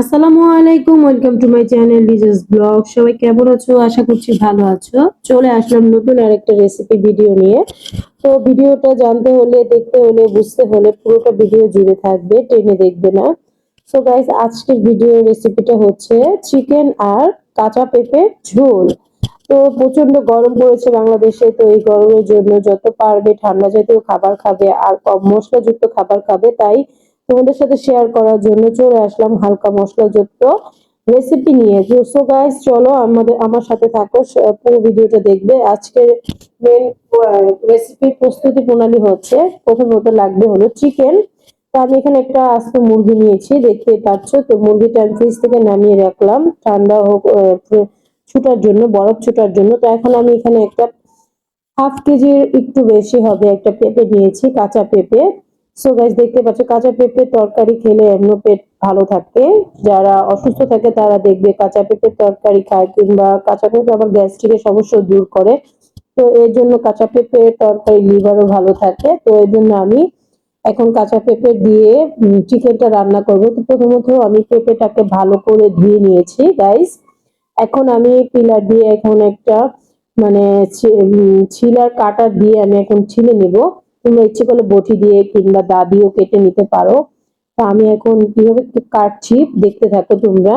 আসসালামু আলাইকুম, welcome to my channel ডিজেস ব্লগ। সবাই কেমন আছো? আশা করছি ভালো আছো। চলে আসলাম নতুন আরেকটা রেসিপি ভিডিও নিয়ে। তো ভিডিওটা জানতে হলে, দেখতে হলে, বুঝতে হলে পুরোটা ভিডিও জুড়ে থাকবে, টেনে দেখবে না। সো গাইস আজকের ভিডিও রেসিপিটা হচ্ছে চিকেন আর কাঁচা পেঁপে ঝোল। তো প্রচণ্ড গরম পড়েছে বাংলাদেশে, তো এই গরমের জন্য যত পারবে ঠান্ডা জাতীয় খাবার খাবে, আর কম মশলাযুক্ত খাবার খাবে, তাই তোমাদের সাথে শেয়ার করার জন্য চলে আসলাম হালকা মশলাযুক্ত রেসিপি নিয়ে। সো গাইস চলো আমাদের, আমার সাথে থাকো পুরো ভিডিওটা দেখবে। আজকে মেন রেসিপির প্রস্তুতি প্রণালী হচ্ছে, প্রথমত লাগবে হলো চিকেন তো আমি এখানে একটা আস্ত মুরগি নিয়েছি, দেখতে পাচ্ছ। তো মুরগিটা আমি ফ্রিজ থেকে নামিয়ে রাখলাম। ঠান্ডা হোক ছুটার জন্য, বরফ ছুটার জন্য। তো এখন আমি এখানে একটা হাফ কেজির একটু বেশি হবে একটা পেঁপে নিয়েছি, কাঁচা পেঁপে। সো গাইস দেখতে পাচ্ছ, কাঁচা পেঁপে তরকারি খেলে এমন পেট ভালো থাকে। যারা অসুস্থ থাকে, তারা দেখবে কাঁচা পেঁপে তরকারি খায়, কিংবা কাঁচা পেঁপে আবার গ্যাস্ট্রিকের সমস্যা দূর করে। তো এর জন্য কাঁচা পেঁপে তরকারি লিভারও ভালো থাকে। তো এর জন্য আমি এখন কাঁচা পেঁপে দিয়ে চিকেনটা রান্না করব। তো প্রথমত আমি পেঁপেটাকে ভালো করে ধুয়ে নিয়েছি গাইস এখন আমি পিলার দিয়ে এখন একটা মানে ছিলার কাটার দিয়ে আমি এখন ছিলে নিব। তোমরা ইচ্ছে করলে বটি দিয়ে কিংবা দা দিয়েও কেটে নিতে পারো। তো আমি এখন কীভাবে কাটছি দেখতে থাকো তোমরা।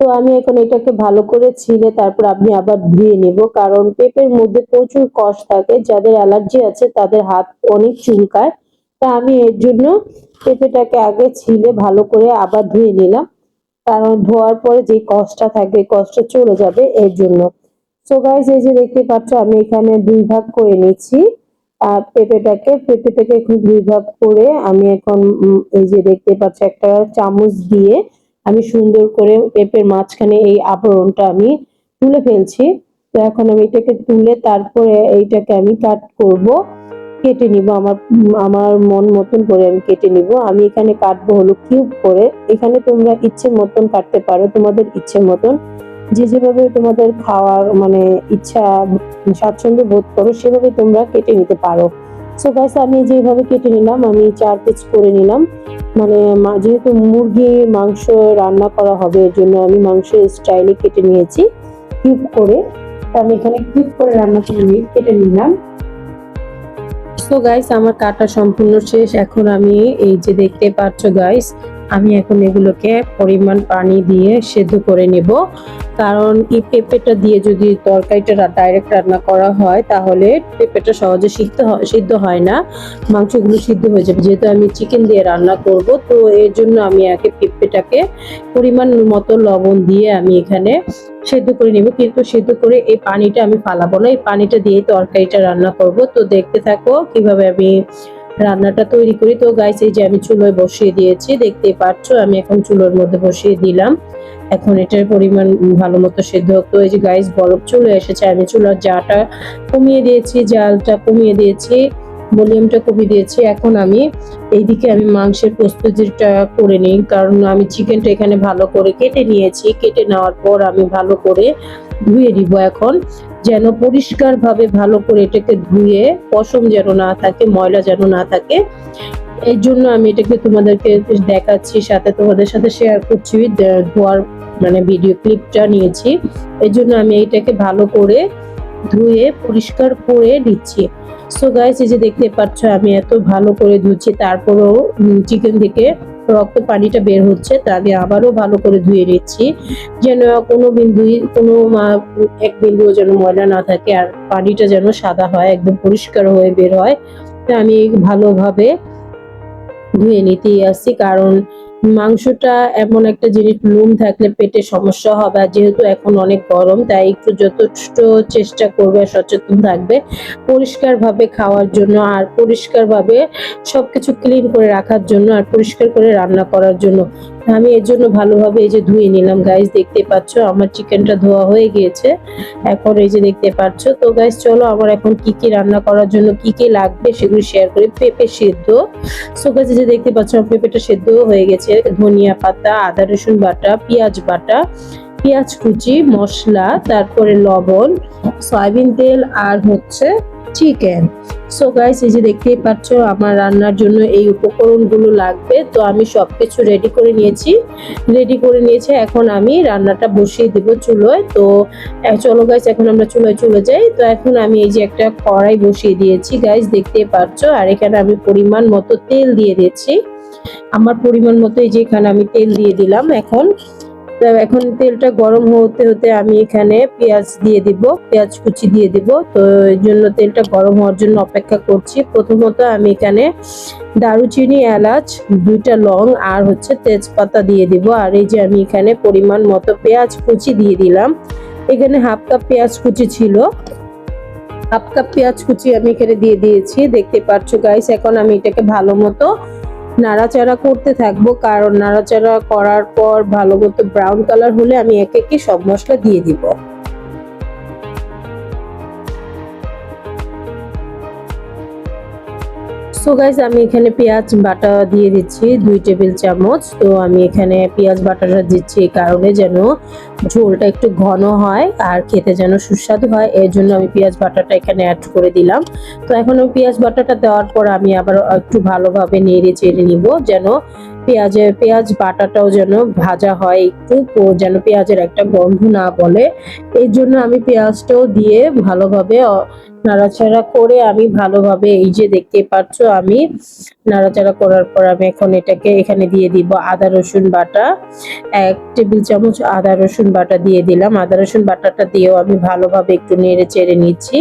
তো আমি এখন এটাকে ভালো করে ছিলে তারপর আমি আবার ধুয়ে নিব, কারণ পেঁপের মধ্যে প্রচুর কষ থাকে, যাদের অ্যালার্জি আছে তাদের হাত অনেক চুলকায়। তা আমি এর জন্য পেঁপেটাকে আগে ছিলে ভালো করে আবার ধুয়ে নিলাম, কারণ ধোয়ার পরে যে কষটা থাকবে কষটা চলে যাবে এর জন্য। সো গাইস এই যে দেখতে পাচ্ছ, আমি এখানে দুই ভাগ করে নিচ্ছি। পেঁপেটাকে পেঁপেটাকে এখন দুই ভাগ করে আমি এখন এই যে দেখতে পাচ্ছ একটা চামচ দিয়ে আমি সুন্দর করে পেঁপের মাঝখানে এই আবরণটা আমি তুলে ফেলছি। তো এখন আমি এটাকে তুলে তারপরে এইটাকে আমি কাট করব, কেটে নিব আমার আমার মন মতন করে আমি কেটে নিব। আমি এখানে কাটবো হলো কিউব করে। এখানে তোমরা ইচ্ছে মতন কাটতে পারো, তোমাদের ইচ্ছে মতন। যে যেভাবে তোমাদের খাওয়ার মানে ইচ্ছা, স্বাচ্ছন্দ্য বোধ করো, সেভাবে তোমরা কেটে নিতে পারো। সো গাইস আমি যেভাবে কেটে নিলাম, আমি চার পিস করে নিলাম। মানে যেহেতু মুরগির মাংস রান্না করা হবে, এর জন্য আমি মাংসের স্টাইলে কেটে নিয়েছি। কিউব করে আমি এখানে কিউব করে রান্না করে নিয়ে কেটে নিলাম। সো গাইস আমার কাটা সম্পূর্ণ শেষ। এখন আমি এই যে দেখতে পাচ্ছ গাইস আমি এখন এগুলোকে পরিমাণ পানি দিয়ে সেদ্ধ করে নেব। কারণ এই পেঁপেটা দিয়ে যদি তরকারিটা ডাইরেক্ট রান্না করা হয়, তাহলে পেঁপেটা সহজে সিদ্ধ সিদ্ধ হয় না। মাংসগুলো সিদ্ধ হয়ে যাবে। যেহেতু আমি চিকেন দিয়ে রান্না করব, তো এর জন্য আমি আগে পেঁপেটাকে পরিমাণ মতো লবণ দিয়ে আমি এখানে সেদ্ধ করে নিব। কিন্তু সেদ্ধ করে এই পানিটা আমি ফালাবো না। এই পানিটা দিয়ে তরকারিটা রান্না করব। তো দেখতে থাকো কীভাবে আমি রান্নাটা তৈরি করি। তো গাইস এই যে আমি চুলোয় বসিয়ে দিয়েছি দেখতে পাচ্ছ আমি এখন চুলোর মধ্যে বসিয়ে দিলাম। এখন এটার পরিমাণ ভালো মতো সেদ্ধ তো এই যে গাইস বরফ চলে এসেছে। আমি চুলার জাটা কমিয়ে দিয়েছি, জালটা কমিয়ে দিয়েছি। ভলিউমটা কমিয়ে দিয়েছি। এখন আমি এইদিকে আমি মাংসের প্রস্তুতিটা করে নিই। কারণ আমি চিকেনটা এখানে ভালো করে কেটে নিয়েছি। কেটে নেওয়ার পর আমি ভালো করে ধুয়ে দিব এখন। যেন পরিষ্কার ভাবে ভালো করে এটাকে ধুয়ে পশম যেন না থাকে, ময়লা যেন না থাকে। এই জন্য আমি এটাকে তোমাদেরকে দেখাচ্ছি, সাথে তোমাদের সাথে শেয়ার করছি ধোয়ার মানে ভিডিও ক্লিপটা নিয়েছি। এই জন্য আমি এইটাকে ভালো করে ধুয়ে পরিষ্কার করে নিচ্ছি। সো গাইস এই যে দেখতে পাচ্ছ, আমি এত ভালো করে ধুচ্ছি, তারপরেও চিকেন থেকে রক্ত পানিটা বের হচ্ছে, তা আমি আবারও ভালো করে ধুয়ে নিচ্ছি, যেন কোনো বিন্দু কোনো এক বিন্দুও যেন ময়লা না থাকে, আর পানিটা যেন সাদা হয়, একদম পরিষ্কার হয়ে বের হয়। তা আমি ভালোভাবে ধুয়ে নিতেই আসছি, কারণ মাংসটা এমন একটা জিনিস লুম থাকলে পেটে সমস্যা হবে আর যেহেতু এখন অনেক গরম, তাই একটু যথেষ্ট চেষ্টা করবে, সচেতন থাকবে পরিষ্কারভাবে খাওয়ার জন্য আর পরিষ্কারভাবে সব কিছু ক্লিন করে রাখার জন্য আর পরিষ্কার করে রান্না করার জন্য। আমি এর জন্য ভালোভাবে এই যে ধুয়ে নিলাম। গাইস দেখতে পাচ্ছ আমার চিকেনটা ধোয়া হয়ে গিয়েছে। এখন এই যে দেখতে পাচ্ছ, তো গাইস চলো আমার এখন কি কি রান্না করার জন্য কি কি লাগবে সেগুলো শেয়ার করি। পেঁপে সেদ্ধ। সো গাইস যে দেখতে পাচ্ছ আমার পেঁপেটা সেদ্ধ হয়ে গেছে। ধনিয়া পাতা, আদা, রসুন বাটা, পেঁয়াজ বাটা, পেঁয়াজ কুচি, মশলা, তারপরে লবণ, সয়াবিন তেল, আর হচ্ছে চিকেন সো গাইস এই যে দেখতেই পাচ্ছ, আমার রান্নার জন্য এই উপকরণগুলো লাগবে। তো আমি সব কিছু রেডি করে নিয়েছি। রেডি করে নিয়েছি, এখন আমি রান্নাটা বসিয়ে দিব চুলোয়। তো চলো গাইস এখন আমরা চুলোয় চলে যাই। তো এখন আমি এই যে একটা কড়াই বসিয়ে দিয়েছি গাইস দেখতেই পাচ্ছ। আর এখানে আমি পরিমাণ মতো তেল দিয়ে দিয়েছি। আমার পরিমাণ মতো এই যে এখানে আমি তেল দিয়ে দিলাম। এখন এখন তেলটা গরম হতে হতে আমি এখানে পেঁয়াজ দিয়ে দিব, পেঁয়াজ কুচি দিয়ে দিব। তো এই জন্য তেলটা গরম হওয়ার জন্য অপেক্ষা করছি। প্রথমত আমি এখানে দারুচিনি, এলাচ, দুইটা লং আর হচ্ছে তেজপাতা দিয়ে দিব। আর এই যে আমি এখানে পরিমাণ মতো পেঁয়াজ কুচি দিয়ে দিলাম। এখানে হাফ কাপ পেঁয়াজ কুচি ছিল। হাফ কাপ পেঁয়াজ কুচি আমি এখানে দিয়ে দিয়েছি। দেখতে পাচ্ছ গাইস এখন আমি এটাকে ভালো মতো নাড়াচাড়া করতে থাকব, কারণ নাড়াচাড়া করার পর ভালো মতো ব্রাউন কালার হলে আমি একে একে সব মশলা দিয়ে দিব। সো গাইজ আমি এখানে পেঁয়াজ বাটা দিয়ে দিচ্ছি, দুই টেবিল চামচ। তো আমি এখানে পেঁয়াজ বাটাটা দিচ্ছি এই কারণে যেন ঝোলটা একটু ঘন হয় আর খেতে যেন সুস্বাদু হয়। এর জন্য আমি পেঁয়াজ বাটাটা এখানে অ্যাড করে দিলাম। তো এখন পেঁয়াজ বাটাটা দেওয়ার পর আমি আবার একটু ভালোভাবে নেড়ে চেড়ে নিব, যেন পেঁয়াজের পেঁয়াজ বাটাটাও যেন ভাজা হয় একটু যেন পেঁয়াজের একটা গন্ধ না বলে। এই জন্য আমি পেঁয়াজটাও দিয়ে ভালোভাবে নাড়াচাড়া করে আমি ভালোভাবে এই যে দেখতে পাচ্ছ আমি, নাড়াচাড়া করার পর আমি এখন এটাকে এখানে দিয়ে দিব আদা, রসুন বাটা। এক টেবিল চামচ আদা, রসুন বাটা দিয়ে দিলাম। আদা, রসুন বাটাটা দিয়েও আমি ভালোভাবে একটু নেড়ে চেড়ে নিচ্ছি,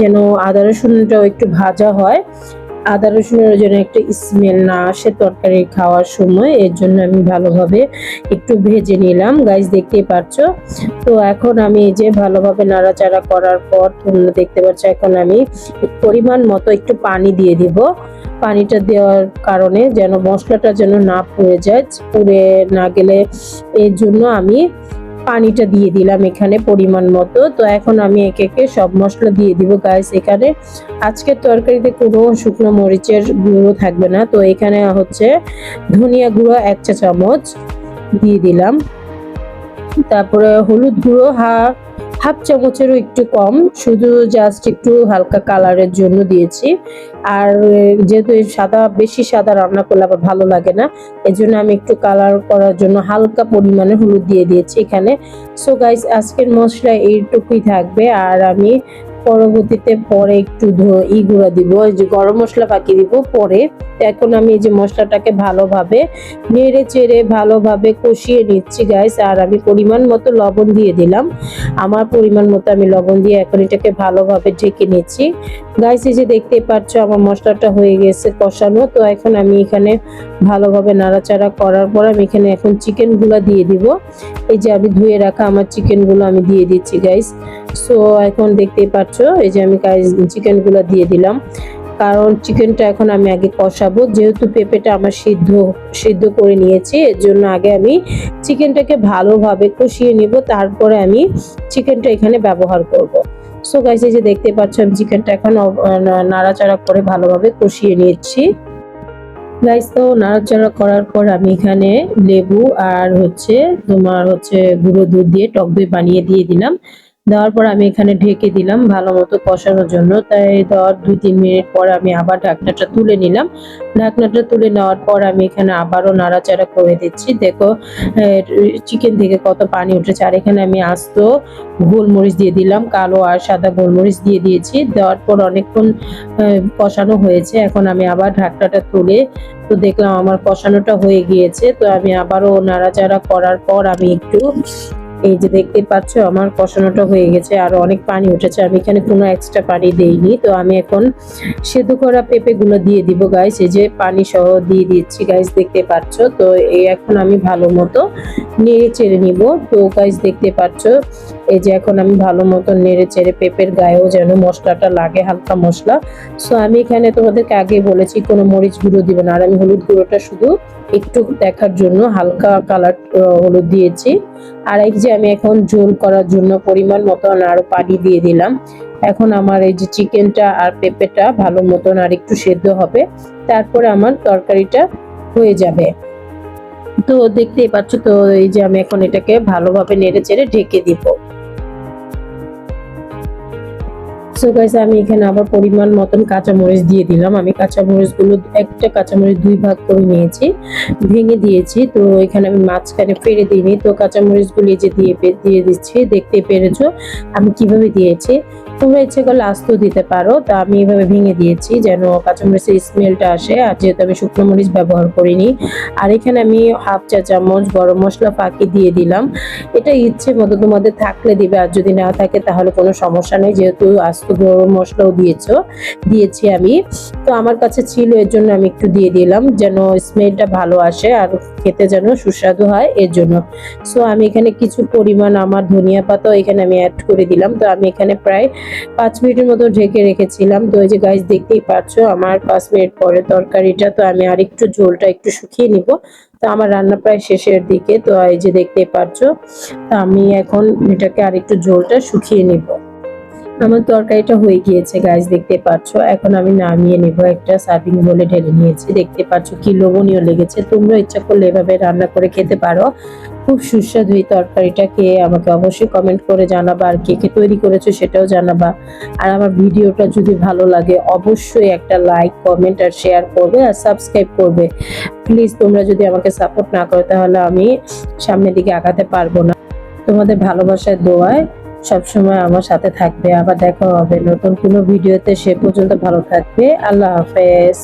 যেন আদা, রসুনটাও একটু ভাজা হয়। আদা রসুনের যেন একটা স্মেল না আসে তরকারি খাওয়ার সময়, এর জন্য আমি ভালোভাবে একটু ভেজে নিলাম। গাইস দেখতেই পাচ্ছ তো এখন আমি এই যে ভালোভাবে নাড়াচাড়া করার পর তোমরা দেখতে পাচ্ছ, এখন আমি পরিমাণ মতো একটু পানি দিয়ে দিব। পানিটা দেওয়ার কারণে যেন মশলাটা যেন না পুড়ে যায়, পুড়ে না গেলে এর জন্য আমি পানিটা দিয়ে দিলাম এখানে পরিমাণ মতো। তো এখন আমি একে একে সব মশলা দিয়ে দিব গাইস এখানে। আজকের তরকারিতে কোনো শুকনো মরিচের গুঁড়ো থাকবে না। তো এখানে হচ্ছে ধনিয়া গুঁড়ো এক চা চামচ দিয়ে দিলাম। তারপরে হলুদ গুঁড়ো, হা হাফ চামচেরও একটু কম, শুধু জাস্ট একটু হালকা কালারের জন্য দিয়েছি। আর যেহেতু সাদা, বেশি সাদা রান্না করলে আবার ভালো লাগে না এই জন্য আমি একটু কালার করার জন্য হালকা পরিমাণে হলুদ দিয়ে দিয়েছি এখানে। সো গাইস আজকের মশলা এইটুকুই থাকবে, আর আমি পরবর্তীতে পরে একটু ই গুঁড়া দিব যে গরম মশলা বাকি দিব, পরে এখন আমি এই যে মশলাটাকে ভালোভাবে নেড়ে চেড়ে ভালোভাবে কষিয়ে নিচ্ছি গাইস আর আমি পরিমাণ মতো লবণ দিয়ে দিলাম। আমার পরিমাণ মতো আমি লবণ দিয়ে এখন এটাকে ভালোভাবে ঢেকে নিচ্ছি। গাইস এই যে দেখতেই পাচ্ছ আমার মশলাটা হয়ে গেছে কষানো, তো এখন আমি এখানে ভালোভাবে নাড়াচাড়া করার পর আমি এখানে এখন চিকেনগুলা দিয়ে দিব। এই যে আমি ধুয়ে রাখা আমার চিকেনগুলো আমি দিয়ে দিচ্ছি গাইস সো এখন দেখতেই পাচ্ছ এই যে আমি গাইস চিকেন দিয়ে দিলাম। কারণ চিকেনটা এখন আমি আগে কষাবো। যেহেতু পেঁপেটা আমার সিদ্ধ সিদ্ধ করে নিয়েছি, এর জন্য আগে আমি চিকেনটাকে ভালোভাবে কষিয়ে নিব। তারপরে আমি চিকেনটা এখানে ব্যবহার করব। সো গাইস এই যে দেখতে পাচ্ছ, আমি চিকেনটা এখন নাড়াচাড়া করে ভালোভাবে কষিয়ে নিয়েছি গাইস তো নাড়াচাড়া করার পর আমি এখানে লেবু আর হচ্ছে তোমার হচ্ছে গুঁড়ো দুধ দিয়ে টক দই বানিয়ে দিয়ে দিলাম। দেওয়ার পর আমি এখানে ঢেকে দিলাম ভালো মতো কষানোর জন্য। তাই দেওয়ার দুই তিন মিনিট পর আমি আবার ঢাকনাটা তুলে নিলাম। ঢাকনাটা তুলে নেওয়ার পর আমি এখানে আবারও নাড়াচাড়া করে দিচ্ছি। দেখো চিকেন থেকে কত পানি উঠেছে। আর এখানে আমি আস্ত গোলমরিচ দিয়ে দিলাম, কালো আর সাদা গোলমরিচ দিয়ে দিয়েছি। দেওয়ার পর অনেকক্ষণ কষানো হয়েছে। এখন আমি আবার ঢাকনাটা তুলে, তো দেখলাম আমার কষানোটা হয়ে গিয়েছে। তো আমি আবারও নাড়াচাড়া করার পর আমি একটু এই যে দেখতে পাচ্ছ, আমার কষানোটা হয়ে গেছে, আর অনেক পানি উঠেছে, আমি এখানে কোনো এক্সট্রা পানি দেইনি। তো আমি এখন সেদ্ধ করা পেঁপেগুলো দিয়ে দিব গাইস এই যে পানি সহ দিয়ে দিচ্ছি গাইস দেখতে পাচ্ছ। তো এই এখন আমি ভালো মতো নেড়ে চেড়ে নিব। তো গাইস দেখতে পাচ্ছ এই যে এখন আমি ভালো মতো নেড়ে চেড়ে পেঁপের গায়েও যেন মশলাটা লাগে, হালকা মশলা। সো আমি এখানে তোমাদেরকে আগে বলেছি, কোনো মরিচ গুঁড়ো দিব না। আর আমি হলুদ গুঁড়োটা শুধু একটু দেখার জন্য হালকা কালার হলুদ দিয়েছি। আর এই যে আমি এখন ঝোল করার জন্য পরিমাণ মতন আরও পানি দিয়ে দিলাম। এখন আমার এই যে চিকেনটা আর পেঁপেটা ভালো মতন আর একটু সেদ্ধ হবে। তারপরে আমার তরকারিটা হয়ে যাবে। তো দেখতেই পাচ্ছ, তো এই যে আমি এখন এটাকে ভালোভাবে নেড়ে চেড়ে ঢেকে দিব। সো গাইস আমি এখানে আবার পরিমাণ মতন কাঁচামরিচ দিয়ে দিলাম। আমি কাঁচামরিচগুলো একটা কাঁচামরিচ দুই ভাগ করে নিয়েছি, ভেঙে দিয়েছি। তো এখানে আমি মাঝখানে ফেলে দিইনি। তো কাঁচামরিচগুলি যে দিয়ে দিয়ে দিচ্ছি, দেখতে পেরেছ? আমি কীভাবে দিয়েছি? তোমরা ইচ্ছে করলে আস্ত দিতে পারো। তা আমি এভাবে ভেঙে দিয়েছি যেন কাঁচামরিচের স্মেলটা আসে। আর যেহেতু আমি শুকনো মরিচ ব্যবহার করিনি, আর এখানে আমি হাফ চা চামচ গরম মশলা ফাঁকি দিয়ে দিলাম। এটা ইচ্ছে মতো তোমাদের থাকলে দিবে। আর যদি না থাকে তাহলে কোনো সমস্যা নেই। যেহেতু গরম মশলাও দিয়েছ, দিয়েছি আমি। তো আমার কাছে ছিল, এর জন্য আমি একটু দিয়ে দিলাম, যেন স্মেলটা ভালো আসে আর খেতে যেন সুস্বাদু হয়, এর জন্য। সো আমি এখানে কিছু পরিমাণ আমার ধনিয়া পাতাও এখানে আমি অ্যাড করে দিলাম। তো আমি এখানে প্রায় পাঁচ মিনিটের মতো ঢেকে রেখেছিলাম। তো এই যে গাছ দেখতেই পাচ্ছো, আমার পাঁচ মিনিট পরে তরকারিটা, তো আমি আর একটু ঝোলটা একটু শুকিয়ে নিব। তো আমার রান্না প্রায় শেষের দিকে, তো এই যে দেখতেই পাচ্ছো, তো আমি এখন এটাকে আর একটু ঝোলটা শুকিয়ে নিব। আমার তরকারিটা হয়ে গিয়েছে গাছ দেখতে পাচ্ছ এখন আমি নামিয়ে নেব একটা সার্ভিং বলে ঢেলে নিয়েছি। দেখতে পাচ্ছ কি লোভনীয় লেগেছে। তোমরা ইচ্ছা করলে এভাবে রান্না করে খেতে পারো। খুব সুস্বাদু এই তরকারিটা খেয়ে আমাকে অবশ্যই কমেন্ট করে জানাবা আর কে কে তৈরি করেছ সেটাও জানাবা। আর আমার ভিডিওটা যদি ভালো লাগে, অবশ্যই একটা লাইক কমেন্ট আর শেয়ার করবে আর সাবস্ক্রাইব করবে। প্লিজ তোমরা যদি আমাকে সাপোর্ট না করো, তাহলে আমি সামনের দিকে আগাতে পারব না। তোমাদের ভালোবাসার দোয়ায় সবসময় আমার সাথে থাকবে। আবার দেখা হবে নতুন কোনো ভিডিওতে। সে পর্যন্ত ভালো থাকবে। আল্লাহ হাফেজ।